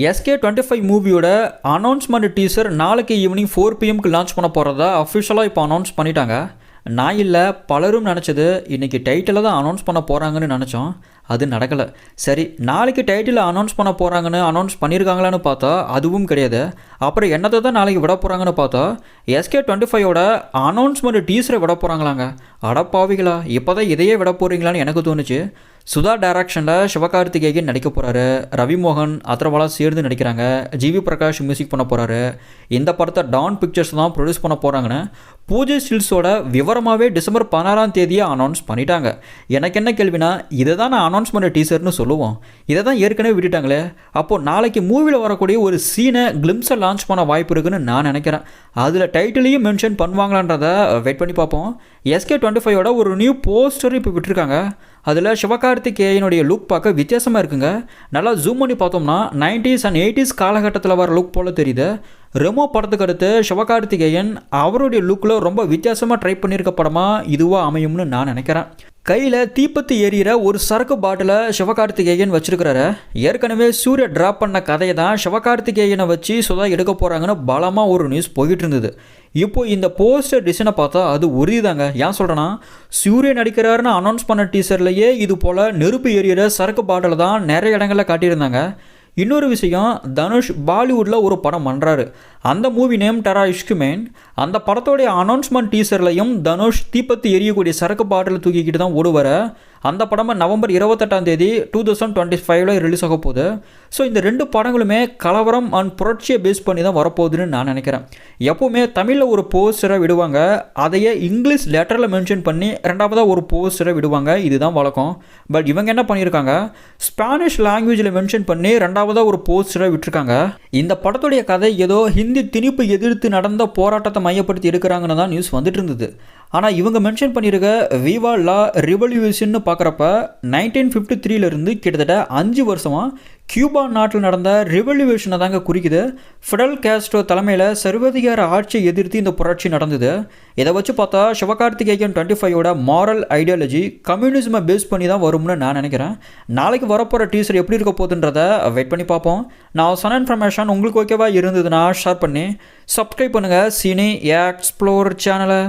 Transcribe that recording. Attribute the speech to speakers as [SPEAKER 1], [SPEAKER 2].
[SPEAKER 1] SK twenty five மூவியோட announcement teaser நாளைக்கு evening four பிஎம்க்கு லான்ச் பண்ண போகிறதா அஃபிஷியலாக இப்போ அனௌன்ஸ் பண்ணிட்டாங்க. நான் இல்லை பலரும் நினச்சது இன்றைக்கி டைட்டில் தான் அனௌன்ஸ் பண்ண போகிறாங்கன்னு நினச்சோம். அது நடக்கலை. சரி நாளைக்கு டைட்டில் அனௌன்ஸ் பண்ண போகிறாங்கன்னு அனௌன்ஸ் பண்ணியிருக்காங்களான்னு பார்த்தா அதுவும் கிடையாது. அப்புறம் என்னத்தை தான் நாளைக்கு விட போகிறாங்கன்னு பார்த்தா எஸ்கே டுவெண்ட்டி ஃபைவோட அனௌன்ஸ்மெண்ட் டீசரை விட போகிறாங்களாங்க அடப்பாவிகளா இப்போ தான் இதையே விட போகிறீங்களான்னு எனக்கு தோணுச்சு. சுதா டைரக்ஷனில் சிவகார்த்திகேயன் நடிக்க போகிறாரு ரவிமோகன் அத்ரவாலா சேர்ந்து நடிக்கிறாங்க. ஜிவி பிரகாஷ் மியூசிக் பண்ண போகிறாரு இந்த படத்தை டான் பிக்சர்ஸ் தான் ப்ரொடியூஸ் பண்ண போகிறாங்கன்னு பூஜை ஸ்டில்ஸோட விவரமாகவே டிசம்பர் பதினாறாம் தேதியை அனௌன்ஸ் பண்ணிட்டாங்க. எனக்கு என்ன கேள்வினா இதை தான் நான் அனௌன்ஸ் பண்ண டீசர்னு சொல்லுவோம். இதை தான் ஏற்கனவே விட்டுட்டாங்களே. அப்போது நாளைக்கு மூவியில் வரக்கூடிய ஒரு சீனை கிளிம்ஸை லான்ச் பண்ண வாய்ப்பு இருக்குன்னு நான் நினைக்கிறேன். அதில் டைட்டிலையும் மென்ஷன் பண்ணுவாங்களான்றதை வெயிட் பண்ணி பார்ப்போம். எஸ்கே டுவெண்ட்டி ஃபைவோட ஒரு நியூ போஸ்டர் இப்போ விட்டுருக்காங்க. அதில் சிவகார்த்திகேயனுடைய லுக் பார்க்க வித்தியாசமாக இருக்குங்க. நல்லா ஜூம் பண்ணி பார்த்தோம்னா நைன்டிஸ் அண்ட் எயிட்டிஸ் காலகட்டத்தில் வர லுக் போல் தெரியுது. ரெமோ படத்துக்கு அடுத்து சிவகார்த்திகேயன் அவருடைய லுக்கில் ரொம்ப வித்தியாசமாக ட்ரை பண்ணியிருக்க படமாக இதுவாக அமையும்னு நான் நினைக்கிறேன். கையில் தீப்பத்து எரியிற ஒரு சரக்கு பாட்டிலை சிவகார்த்திகேயன் வச்சிருக்கிறாரு. ஏற்கனவே சூர்யா ட்ராப் பண்ண கதையை தான் சிவகார்த்திகேயனை வச்சு சுதா எடுக்க போகிறாங்கன்னு பலமாக ஒரு நியூஸ் போயிட்டு இருந்தது. இப்போ இந்த போஸ்டர் டிசைனை பார்த்தா அது உறுதிதாங்க ஏன் சொல்கிறேன்னா சூரியன் நடிக்கிறாருன்னு அனௌன்ஸ் பண்ண டீசர்லேயே இது போல் நெருப்பு எரியிற சரக்கு பாட்டில் தான் நிறைய இடங்களில் காட்டியிருந்தாங்க. இன்னொரு விஷயம் தனுஷ் பாலிவுட்டில் ஒரு படம் பண்ணுறாரு அந்த மூவி நேம் டெரா இஷ்குமேன் அந்த படத்தோடைய அனௌன்ஸ்மெண்ட் டீசர்லையும் தனுஷ் தீப்பத்தி எரியக்கூடிய சரக்கு பாட்டில் தூக்கிக்கிட்டு தான் ஓடுவார். அந்த படமாக நவம்பர் இருபத்தெட்டாம் தேதி டூ தௌசண்ட் டுவெண்ட்டி ஃபைவ்ல ரிலீஸ் ஆக போகுது. ஸோ இந்த ரெண்டு படங்களுமே கலவரம் அண்ட் புரட்சியை பேஸ் பண்ணி தான் வரப்போகுதுன்னு நான் நினைக்கிறேன். எப்போவுமே தமிழில் ஒரு போஸ்டரை விடுவாங்க. அதையே இங்கிலீஷ் லெட்டரில் மென்ஷன் பண்ணி ரெண்டாவதாக ஒரு போஸ்டரை விடுவாங்க. இதுதான் வழக்கம். பட் இவங்க என்ன பண்ணியிருக்காங்க? ஸ்பானிஷ் லாங்குவேஜில் மென்ஷன் பண்ணி ரெண்டாவதாக ஒரு போஸ்டரை விட்டுருக்காங்க. இந்த படத்துடைய கதை ஏதோ ஹிந்தி திணிப்பு எதிர்த்து நடந்த போராட்டத்தை மையப்படுத்தி எடுக்கிறாங்கன்னு தான் நியூஸ் வந்துட்டு இருந்தது. ஆனால் இவங்க மென்ஷன் பண்ணியிருக்க விவா லா ரிவல்யூஷன் பார்க்குறப்ப நைன்டீன் ஃபிஃப்டி த்ரீலேருந்து கிட்டத்தட்ட அஞ்சு வருஷமாக கியூபா நாட்டில் நடந்த ரிவல்யூஷனை தாங்க குறிக்குது. ஃபிடல் கேஸ்ட்ரோ தலைமையில் சர்வதிகார ஆட்சியை எதிர்த்து இந்த புரட்சி நடந்தது. இதை வச்சு பார்த்தா சிவகார்த்திகேயன் டுவெண்ட்டி ஃபைவோட மாரல் ஐடியாலஜி கம்யூனிசமை பேஸ் பண்ணி தான் வரும்னு நான் நினைக்கிறேன். நாளைக்கு வரப்போகிற டீச்சர் எப்படி இருக்க போகுதுன்றதை வெயிட் பண்ணி பார்ப்போம். நான் சன் இன்ஃபர்மேஷன் உங்களுக்கு ஓகேவா இருந்ததுன்னா ஷேர் பண்ணி சப்ஸ்கிரைப் பண்ணுங்கள் சினி எக்ஸ்ப்ளோர் சேனலை